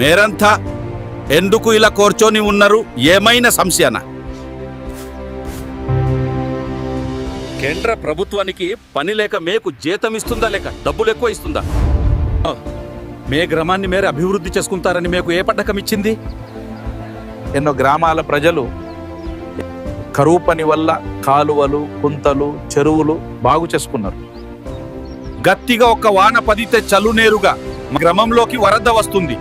మేరంతా ఎందుకు ఇలా కూర్చొని ఉన్నారు? ఏమైనా సంశయనా? కేంద్ర ప్రభుత్వానికి పని లేక మేకు జీతం ఇస్తుందా లేక డబ్బులు ఎక్కువ ఇస్తుందా? మే గ్రామాన్ని మేర అభివృద్ధి చేసుకుంటారని మీకు ఏ పథకం ఇచ్చింది? ఎన్నో గ్రామాల ప్రజలు కరువు పని వల్ల కాలువలు కుంతలు చెరువులు బాగు చేసుకున్నారు. గట్టిగా ఒక వాన పదితే చలునేరుగా గ్రామంలోకి వరద వస్తుంది.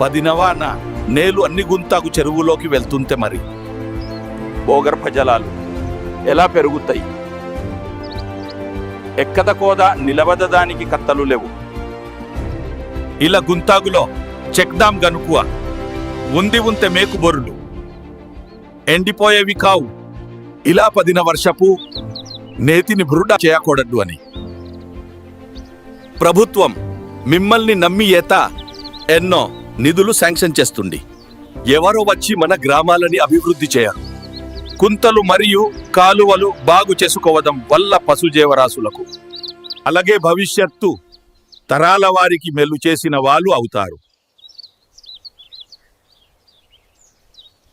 పదినవాన నేలు అన్ని గుంతాకు చెరువులోకి వెళ్తుంటే మరి. భూగర్భ జలాలు ఎలా పెరుగుతాయి? ఎక్కద కోద నిలబడదానికి కత్తలు లేవు. ఇలా గుంతాగులో చెక్దాం గనుకువ ఉంది ఉంటే మేకు బొరులు. ఎండిపోయేవి కావు. ఇలా పదిన వర్షపు నేతిని బృడా చేయకూడదు అని. ప్రభుత్వం మిమ్మల్ని నమ్మి ఏత ఎన్నో నిధులు శాంక్షన్ చేస్తుంది. ఎవరో వచ్చి మన గ్రామాలని అభివృద్ధి చేయరు కుంతలు మరియు కాలువలు బాగు చేసుకోవడం వల్ల పశుజీవరాశులకు అలాగే భవిష్యత్తు తరాల వారికి మెల్లు చేసిన వాళ్ళు అవుతారు.